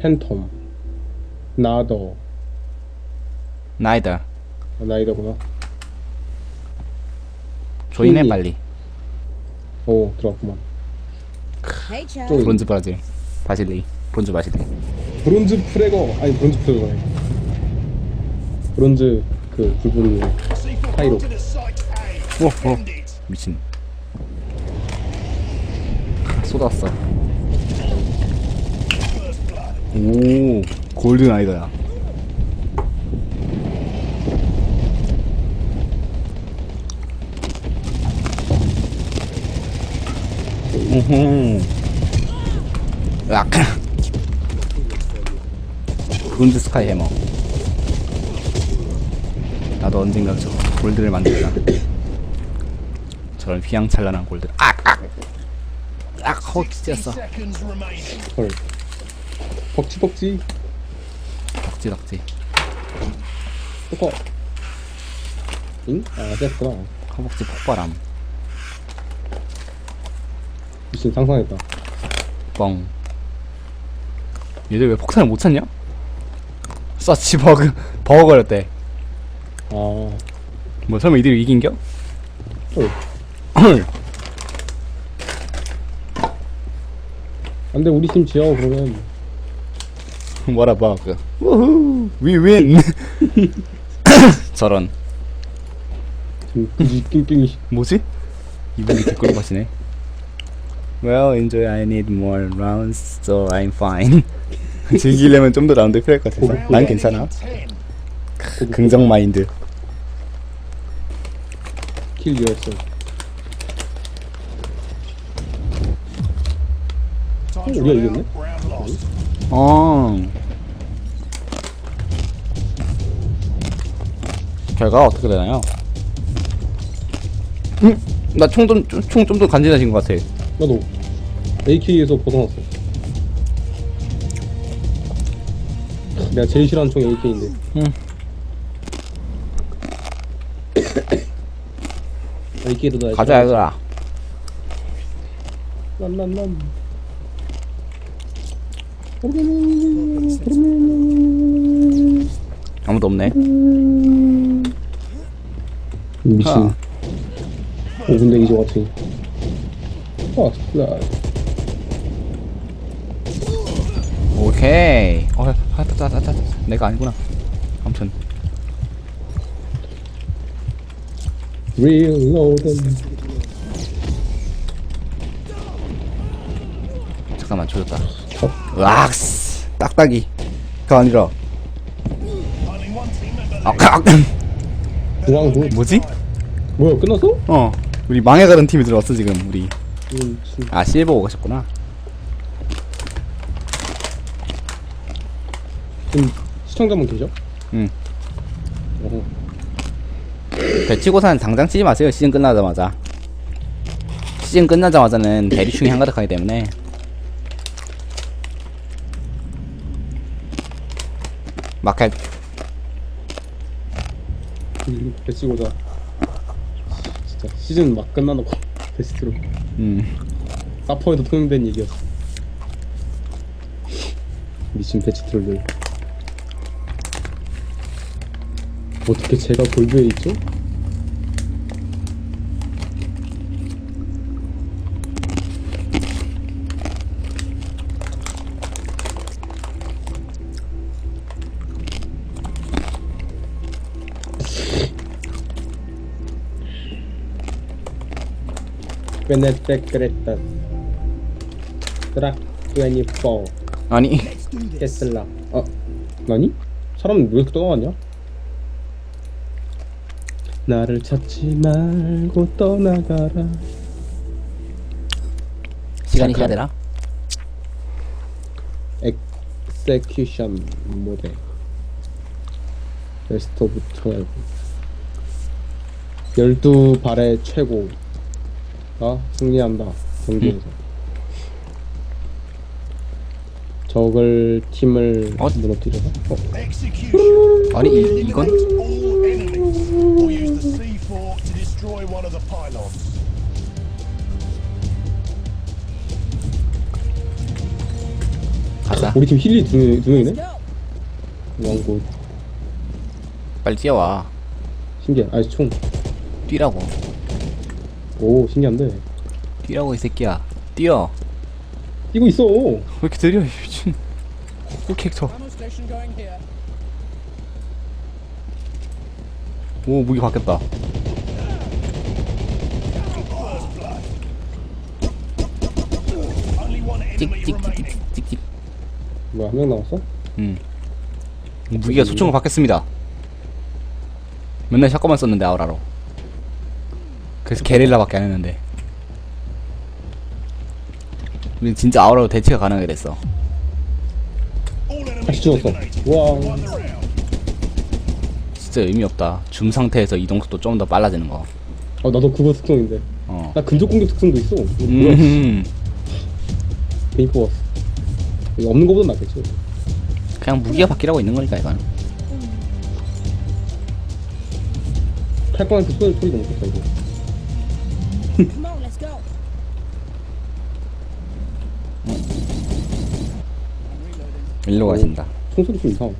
팬텀 나더. 나이다 아, 나이더구나. 조인해 음. 빨리. 오 들어왔구만. Hey. 또 브론즈 브라질. 바실리 브론즈 바실리 브론즈 프레거. 아니 브론즈 프레거네 브론즈 그 붉은 카이로. 오, 오. 미친. 쏟았어 오 골든 아이더야. 오호 으악 브론즈 스카이 해머 나도 언젠가 저 골드를 만들자. 저런 휘황찬란한 골드. 악악! 악! 허, 찢었어. 헐 덕지 덕지. 포커 응? 아 됐구나. 허벅지 폭발함. 미친 상상했다. 뻥. 얘들 왜 폭탄을 못 찾냐? 서치 버그 버거 걸렸대. 아. 뭐 설마 이들이 이긴겨? 헐. 안돼 우리 팀 지어 그러면 뭐라 버그 우후 위윈 저런 지금 그지 낑낑이 뭐지? 이분이 뒷골 마시네 Well, enjoy. I need more rounds, so I'm fine. 즐기려면 좀 더 라운드 필요할 것 같아서 난 괜찮아. 긍정 마인드. 킬 유했어 우리가 이겼네? 어. 결과가 어떻게 되나요? 음, 나총 좀 총 좀 더 간지나신 것 같아. 나도 AK에서 벗어났어 내가 제일 싫어하는 총이 AK인데 응. AK도 나 가자 얘들아. 란란란 아무도 없네. 미친 아. 5분 대기조 같은 아 나. 오케이. 어, 아, 아, 아, 아, 아, 내가 아니구나. 아무튼 reloading 잠깐만 조졌다. 으악스 딱딱이. 그거 아니라. 아, 아, 그냥 뭐 뭐지? 뭐야 끝났어? 어, 우리 망해가는 팀이 들어왔어 지금 우리. 음, 진- 아 실버 오고 가셨구나. 지금 시청자분 계셔? 응. 배치고사는 당장 치지 마세요. 시즌 끝나자마자. 시즌 끝나자마자는 대리충이 한 가득하기 때문에. 마켓 음, 배치고자. 진짜 시즌 막 끝나놓고 베스트로. 음. 사퍼에도 통용된 얘기였어. 미친 배치 트롤들. 어떻게 제가 골드에 있죠? 베네테 그랬다 트락 24 아니 테슬라 어? 나니? 사람 왜 이렇게 떠나왔냐? 나를 찾지 말고 떠나가라 시간이 잠깐. 가되라. 엑세큐션 모델 베스트 오브 12 12발의 최고 가 승리한다. 경기에서. 적을 팀을 어? 무너뜨려서? 어? 아니 이, 이건? all enemies or use the C4 to destroy one of the pylons. 가자. 우리 팀 힐리 두, 명- 두 명이네? 왕고. 빨리 뛰어와. 신기해. 아이 총. 뛰라고 오 신기한데. 뛰라고 이 새끼야. 뛰어. 뛰고 있어. 왜 이렇게 느려 이 미친. 호 캐릭터. 오 무기 바뀌었다. 찍찍찍찍찍찍. 뭐야 한 명 남았어? 음. 무기가 소총으로 바뀌었습니다. 맨날 샷건만 썼는데 아우라로 그래서 게릴라밖에 안 했는데. 우린 진짜 아우라로 대치가 가능하게 됐어. 다시 죽었어. 와. 진짜 의미 없다. 줌 상태에서 이동 속도 좀 더 빨라지는 거. 어, 나도 그거 특성인데. 어. 나 근접 공격 특성도 있어. 음, 괜히 뽑았어. 이거 없는 거보단 낫겠지. 그냥 무기가 바뀌라고 있는 거니까 이건. 칼광한테 소리 소리 너무 컸다 이거 일로 가신다 총소리 좀 이상하고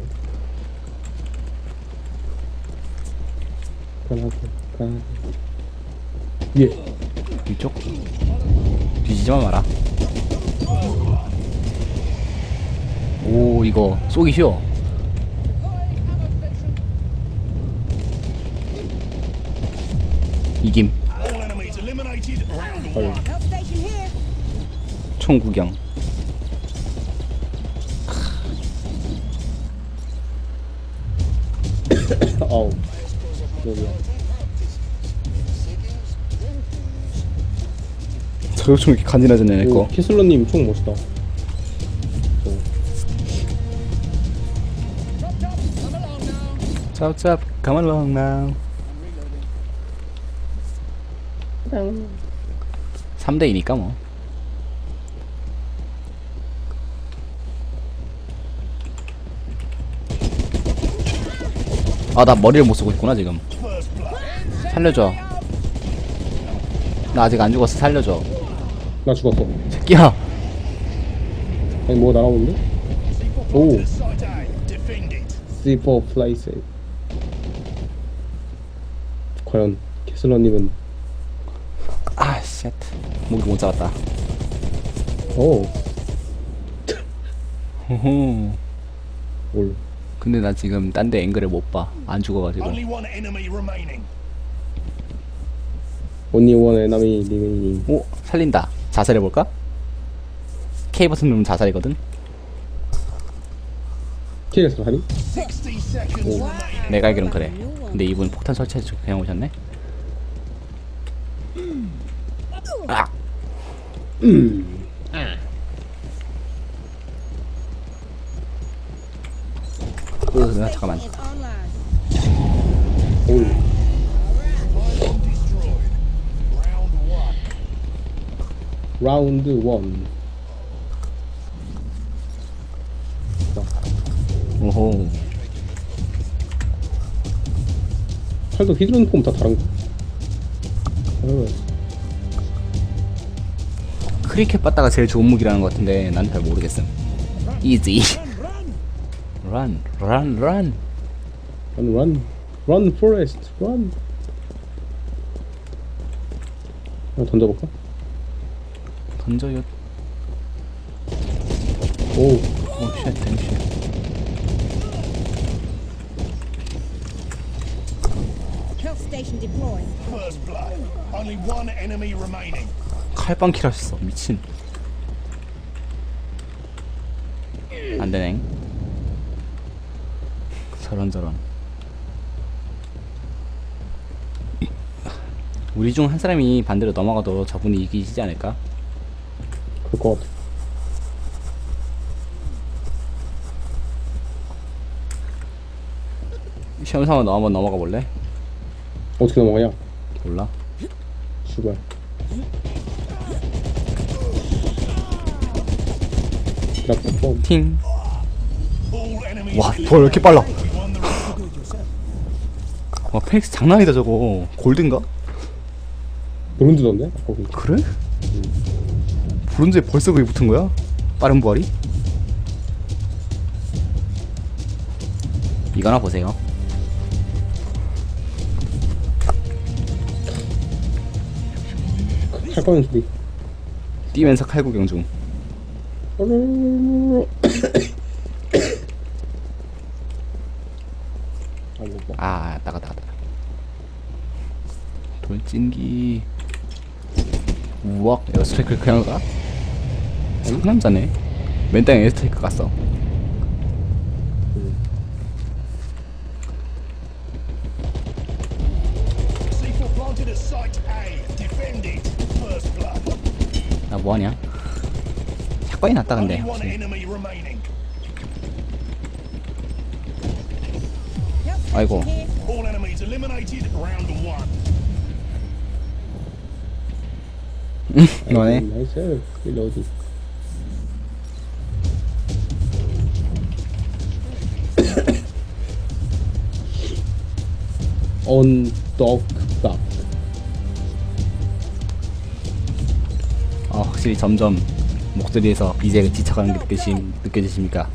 가나게 가나게 예 이쪽 뒤지지만 마라 오 이거 쏘기 쉬워 이김 here. 총 구경 아우. 여기야 저총 이렇게 간지나졌네 오, 캐슬러님 총 멋있다. 저, 짭짭 come along now 3대2니까 뭐 아, 나 머리를 못 쓰고 있구나, 지금. 살려줘. 나 아직 안 죽었어, 살려줘. 나 죽었어 새끼야! 아니 뭐 날아오는데? 오 Side A. Defend it. C4 플라이 세이브 과연 캐슬러님은 아, 쉣. 목이 못 잡았다. 오. 올. 근데 나 지금 딴 데 앵글을 못 봐. 안 죽어가지고. Only one enemy remaining. 리메이닝 오, 살린다. 자살해볼까? K 버튼 누르면 자살이거든? 킬에서 하니? 60 seconds remaining. 내가 알기론 그래. 근데 이분 폭탄 설치해서 그냥 오셨네? 아! 어, 나 잠깐만. One. 라운드 원. 오호. 칼도 휘두르는 폼 다 다른 거. 어, 크리켓 받다가 제일 좋은 무기라는 것 같은데 난 잘 모르겠음. 이지. 런, 런, 런. run, run, run, forest, run. 하나 던져볼까? 던져요. 오, 오, 쉣, 댐 Health station deployed. First blood. Only one enemy remaining. 칼빵 킬 하셨어. 미친. 안 되네. 저런 저런. 우리 중 한 사람이 반대로 넘어가도 저분이 이기시지 않을까? 그럴 것 같아. 시험 삼아 너 한번 넘어가 볼래? 어떻게 넘어가냐? 몰라. bomb. 팅. 와, 더왜 이렇게 빨라? We won the round. 와, 페닉스 장난이다 저거. 골든가? 브론즈던데? 거기. 그래? 브론즈에 벌써 그게 붙은 거야? 빠른 부활이? 이거나 보세요. 칼 꺼는 소리. 뛰면서 칼구경 중. 뭐. 아 나가 나가 나가. 돌진기. 우와 에어스트레이크 그냥 가? 상남자네. 맨 땅 에어스트레이크 갔어. C4 planted at site A. Defend it. First blood. 나 뭐하냐? 샷건이 낫다 근데. 아이고. here. All enemies eliminated. Round one. 너네. 나이스. 릴로딩. 언덕박. 아 확실히 점점 목소리에서 BJ가 지쳐가는 게 느껴지, 느껴지십니까?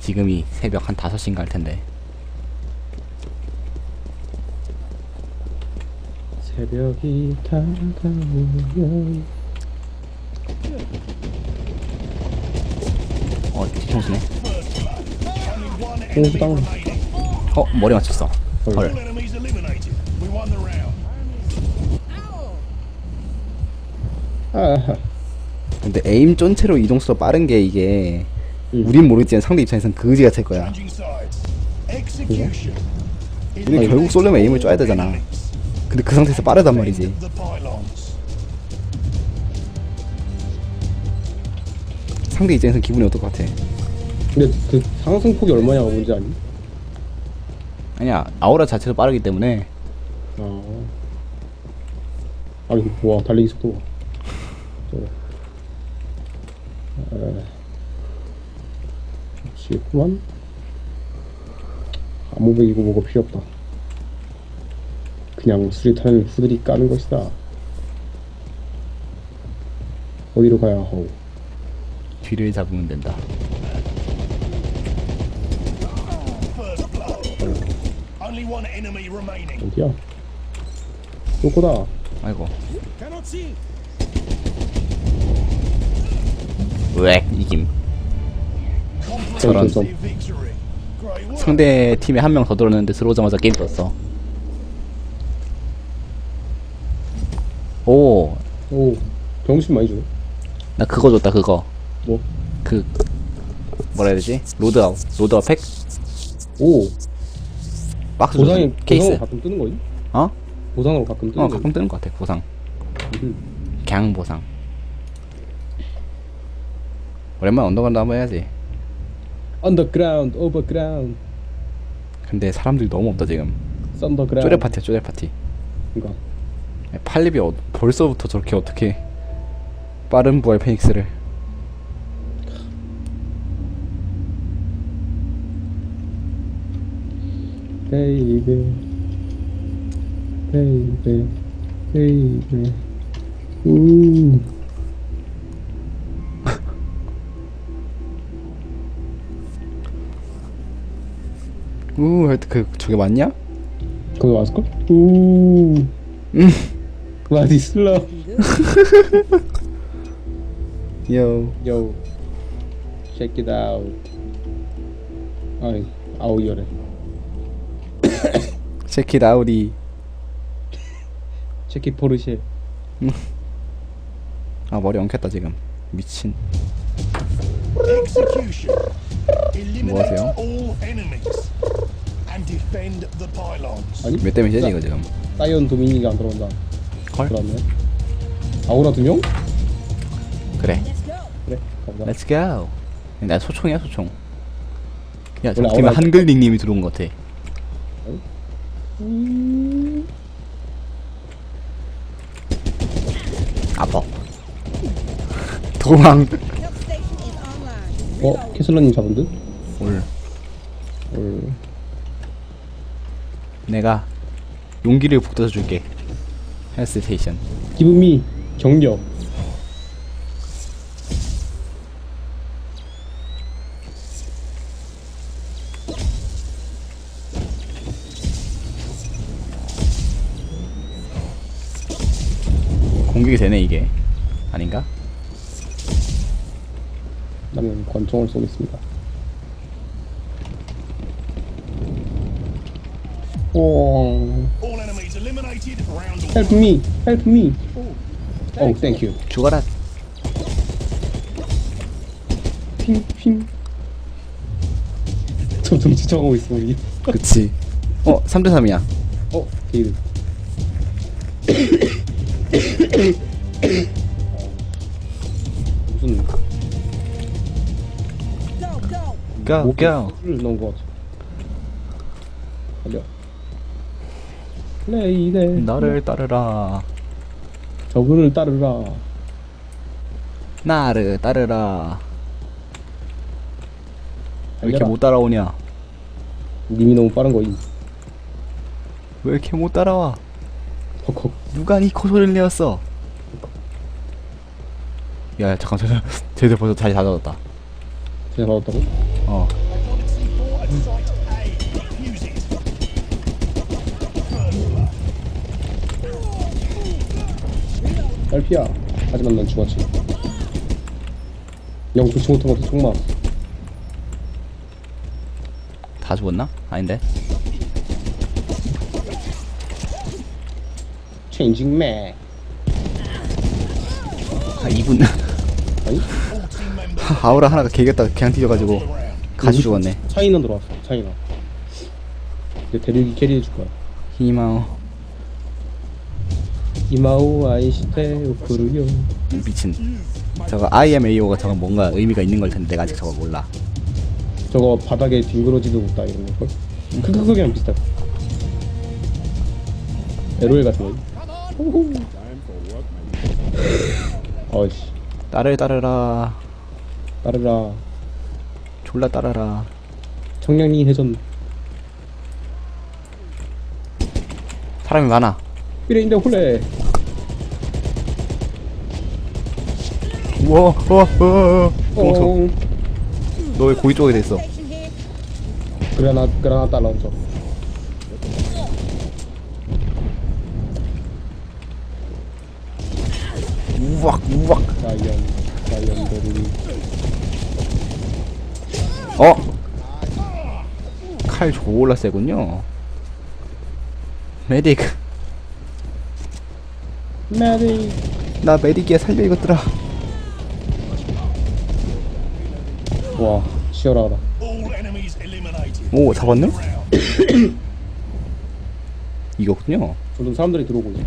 지금이 새벽 한 5시인가 할 텐데 새벽이 다가오면 어 뒤통수네 Oh, down. remaining. 어 머리 맞췄어 헐! 아하 근데 에임 쫀채로 이동수가 빠른 게 이게 음. 우린 모르겠지만 상대 입장에선 그지 같을 거야. Execution. 우리 결국 쏠려면 에임을 쪄야 되잖아. 근데 그 상태에서 빠르단 말이지. 상대 입장에선 기분이 어떨 것 같아? 근데 그 상승폭이 얼마냐가 문제 아니? 아니야 아우라 자체도 빠르기 때문에. 아. 아니 와 달리기 속도가 저거 에. 역시구만? 아무 백이고 뭐가 필요 없다 그냥 수리탄을 후들이 까는 것이다 어디로 가야 하오 뒤를 잡으면 된다. 어디야 요거다 아이고. 으액 이김 저런. 상대 팀에 한 명 더 들어오는데 들어오자마자 게임 떴어 오, 오 병신 많이 주네 나 그거 줬다 그거 뭐? 그 뭐라 해야 되지? 로드아웃 로드아웃 팩? 오 박스 보상이 줬어. 케이스 보상으로 가끔 뜨는 거임? 어? 보상으로 가끔 뜨는 어 거임? 가끔 뜨는 것 같아 보상 음. 갱 보상 오랜만에 언더간다 한번 해야지 언더그라운드 오버그라운드 근데 사람들이 너무 없다 지금 썬더그라운드 쪼레 파티야 쪼레 파티 그니까 팔립이 어, 벌써부터 저렇게 어떻게 빠른 부활 페닉스를 베이베 베이베 베이베 우우 하여튼 그 저게 맞냐? 거기 왔을걸? 우 음. 와디 슬러 요요 check it out 아이 아우이어래 체킷 아우디 체키 포르쉐 아 머리 엉켰다 지금 미친 Execution. Eliminate 뭐하세요? all enemies. And defend the pylons. 아니? 몇 대면 되지 이거 지금 사이언 도미니가 안 들어온다 헐 들어왔네 아우라 두 명 그래 Let's go! 그래 가보자 렛츠 고. 나 소총이야 소총. 야, 저 원래 팀에 아우라- 한글링님이 들어온 것 같아. 음. 아파. 도망. Help station is online. 어? 캐슬러님 잡은 듯? 올. 올 내가 용기를 북돋아 줄게. 헬스테이션 기분미 경력 공격이 되네 이게. 아닌가? 나는 권총을 쏘겠습니다. 오, help me, help me. Oh, thank you. 죽어라 핑, 핑. 점점 지쳐가고 있어 우리. 그치 어 3대3이야 어, 게이드. 무슨 go. go 목에 go 를 넣은 것 같아. 달려. 레이데. 너를 따르라 저분을 따르라. 나를 따르라 왜 이렇게. 못 따라오냐 님이 너무 빠른 거임. 왜 이렇게 못 따라와 헉헉. 누가 니 코소리를 내었어 야 잠깐 쟤들 벌써 자리 다 잡았다 제가 받았다고? 어 딸피야. 하지만 난 죽었지. 영 좋지 못한 것도 총 맞았어. 다 죽었나? 아닌데 Changing Mag. 아 2분 아니? 아우라 하나가 개겼다 그냥 뒤져가지고. 같이 죽었네 차이나 들어왔어. 차이나. 이제 대륙이 캐리해줄 거야. 히마오 이마우 아이시테 우쿠르요. 미친 저거 IMAO가 저거 뭔가 의미가 있는 걸 텐데 내가 아직 저거 몰라 저거 바닥에 뒹그러지도 못다 이런 걸. 크크크랑 비슷해. LOL 같은 거. 어이씨. 따를 따르라 따르라. 졸라 따르라 청량리 해전. 사람이 많아 삐레인데 홀레. 우와 우와 우와 어. 너왜 고기 쪽에 됐어 Station here. 그라나 그라나타 런처. 우왁 우왁 자이언 자이언 베르리. 어? 칼 졸라 세군요 메딕 메리. 나 메딕이야 살려 이것들아 와 치열하다. 오 잡았네? 이거군요 점점 사람들이 들어오고 있어.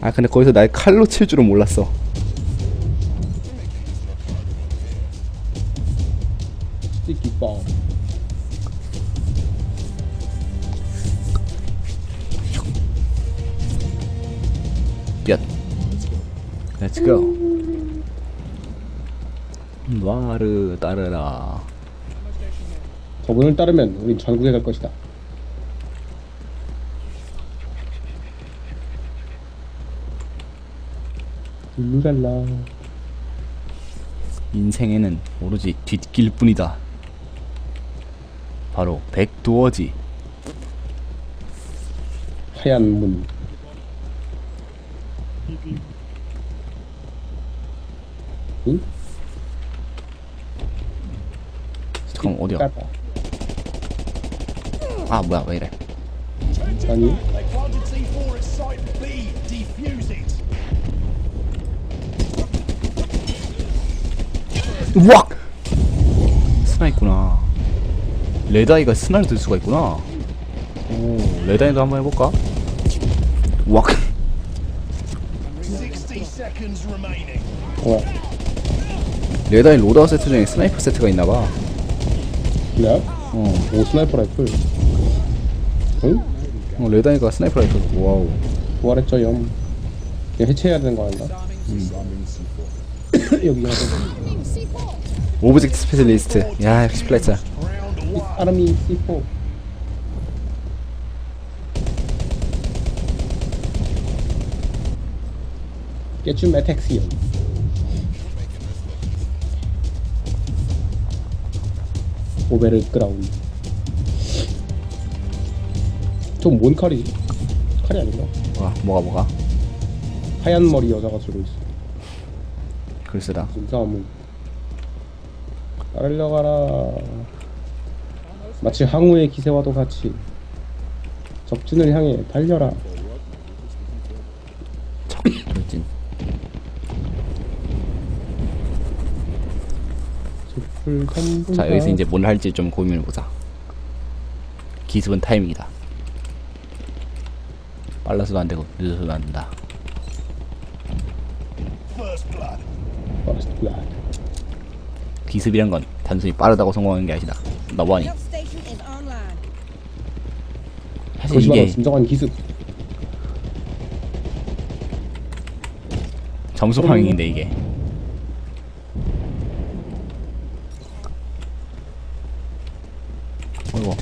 아 근데 거기서 날 칼로 칠 줄은 몰랐어 와르 따르라 저분을 따르면 우린 전국에 갈 것이다. 룰랄라. 인생에는 오로지 뒷길 뿐이다 바로 백도어지 하얀 문. 응? 잠깐 어디야. 아 뭐야 왜 이래 아니? They planted C4 at site B. Defuse it. 우악! 스나 있구나 레다이가 스나를 들 수가 있구나 오 레다이도 한번 해볼까? 우악 60 seconds remaining. 어, 레다이 로다우 세트 중에 스나이퍼 세트가 있나봐 그래? 어, 오, 스나이퍼 라이플. 응? 어 레다이가 스나이퍼 라이터 와우 부활했죠, 염. 그냥 해체해야 되는 거 아닌가? 여기 하자. 오브젝트 스페셜리스트 야 역시 one. 아르미 C4. Get you 메텍 오베르 그라운드. 저뭔 칼이지? 칼이 아닌가? 와 뭐가 뭐가 하얀 머리 여자가 들고 있어. 글쎄다 진짜 뭐 따르려가라. 마치 항우의 기세와도 같이 적진을 향해 달려라. 돌진 숲을 탐분다. 자 여기서 이제 뭘 할지 좀 고민해 보자 기습은 타이밍이다 빨라서도 안 되고 늦어서도 안 된다 First blood. First blood. 기습이란 건 단순히 빠르다고 성공하는 게 아니다 online. 사실 이게 진정한 기습. 점수 파밍인데 이게 어이구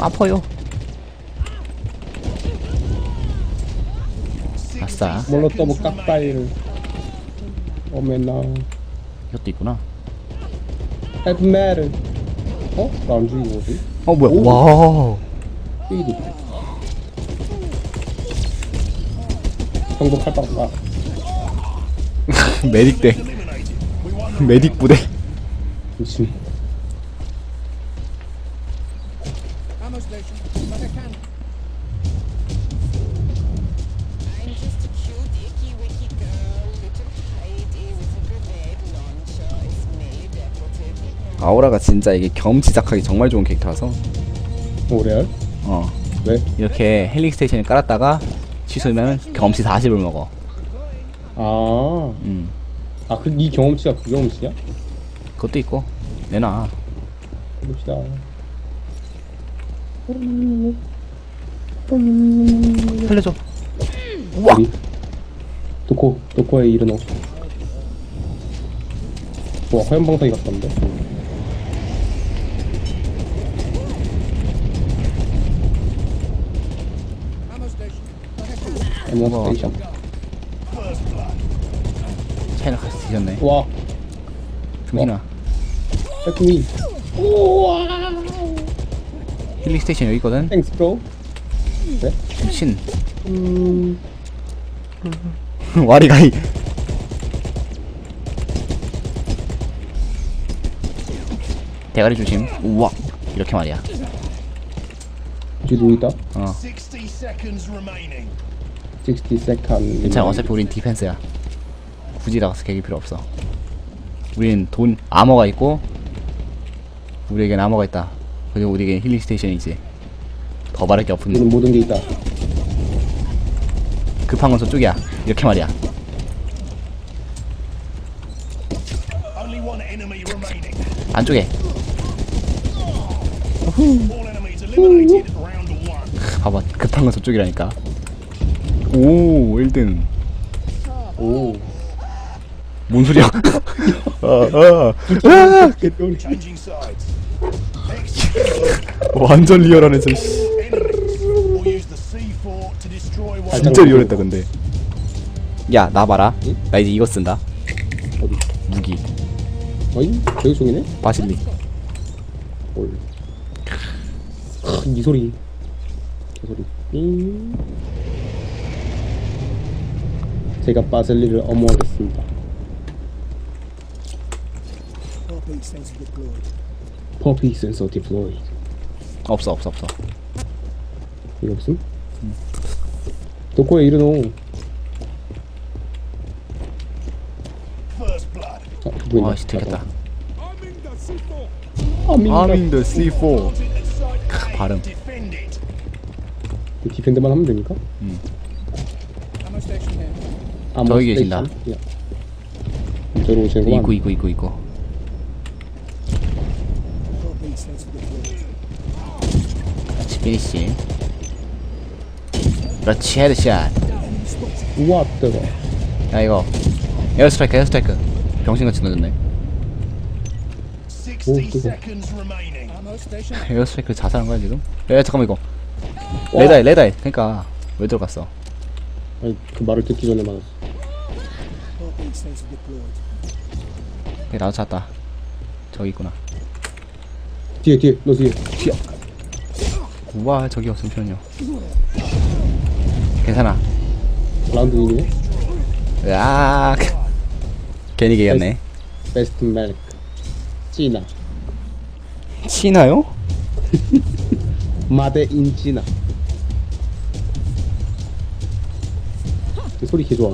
아파요 아싸 몰로또브 깍다이를. 어메나. 이것도 있구나 헤드메를. 어? 나안 죽이고 뭐지? 어 뭐야 오. 와우. 정복 할빵 아. 메딕 대 메딕 부대 미친. 진짜 이게 경험치 작하기 정말 좋은 캐릭터라서 오레알? 어 왜? 이렇게 헬릭 스테이션을 깔았다가 취소면 경험치 40을 먹어 아. 음 아, 그, 이 경험치가 그 경험치야? 그것도 있고 내놔 해봅시다. 살려줘 우와 우리 도코, 도코의 이르노. 와, 화염방사기 같던데? 에모 스테이션. blood. 차이나 같이 뒤졌네. 와, 중진아 해프미. 힐링 스테이션 여기 있거든. 땡스 브로. 네? 미친 음, 와리가이. 대가리 조심. 우와. 이렇게 말이야. 뒤도 있다. 어 60 seconds remaining. 60 세컨. 괜찮아 어차피 우린 디펜스야 굳이 나가서 개길 필요 없어 우린 돈 아머가 있고 우리에겐 아머가 있다 그리고 우리에겐 힐링 스테이션이 있지 더 바랄 게 우리는 없음 모든 게 있다. 급한 건 저 쪽이야 이렇게 말이야. 안쪽에 one. 봐봐 급한 건 저쪽이라니까 오 1등 오. 뭔 소리야 아, 아. 완전 리얼하네 저 씨. enemies. Or use the C4 to destroy one. of 진짜 리얼했다 근데 야 나 봐라 나 이제 이거 쓴다 어디? 무기 어이? 제우송이네? 바실리 올. 크, 이 소리. 저 소리. 띵. 제가 바셀리를 deployed. 퍼피 센서 디플로이. 없어 없어 없어 이거 무슨? 도코에 이르노. 아, 보인다. 와씨 들켰다 아민다. 아밍 더 C4 Target at site A. 발음. 그 디펜드만 하면 station here. 아머 저기 스테이션. 계신다. 있고 있고 있고 Heartbeat sensor deployed. 그렇지 피니시 그렇지 헤드샷 우와 뜨거. 야 이거 에어스트라이크 에어스트라이크 병신같이 60 오, 뜨거. 에어스트라이크 자살한 거야 지금? 야 잠깐만 이거 와. 레다해 레다해 그니까 왜 들어갔어 아니 그 말을 듣기 전에 맞았어. 그래 나도 찾았다. 저기 있구나. 뒤에 뒤에 너 뒤에. 우와 저기요 잠시만요. 괜찮아. 라운드 윈이네 으악 괜히 개겼네. 베스트 멜크. 찌나. 치나요? 마데 인 찌나 그 소리 개 좋아.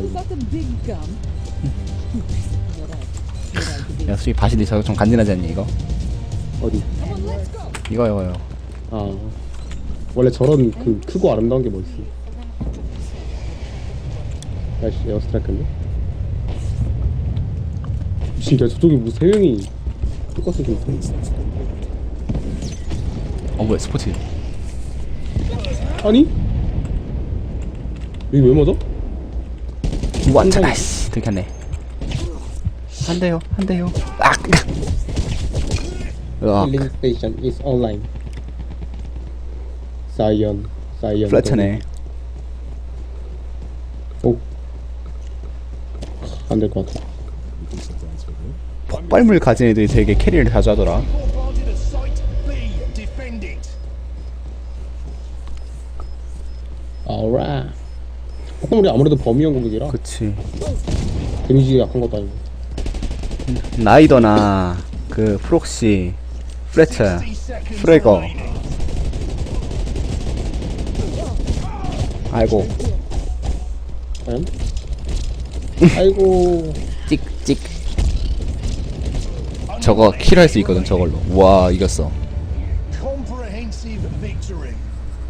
야 솔직히 바시디 저거 좀 간지나지 않니 이거? 어디 이거 이거요 아 원래 저런 그 크고 아름다운 게뭐 있어 야씨 에어스트라이크인데 진짜 저쪽에 뭐세 명이 똑같은 게 있어 어 뭐야 스포츠 아니? 여기 왜 맞아? 왔잖아 씨 들켰네. 한 대요 한 대요. 악 으악 힐링 스테이션 is online. 사이언 사이언 플래처네. 오. 안될 것 같아. 폭발물 가진 애들이 되게 캐리를 자주 하더라. Bombarded at site B. Defend it. 알라 폭발물이 아무래도 범위형 공격이라 그치 데미지가 약한 것도 아니고 나이더나 그 프록시 플래처 60 seconds 프레거. 아이고 과연? 아이고 찍찍 저거 킬할 수 있거든 저걸로 와 이겼어 Comprehensive victory.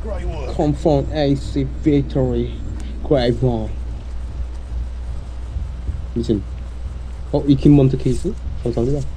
Great work. confront AC victory one 미친 어? 이킨먼트 케이스? 감사합니다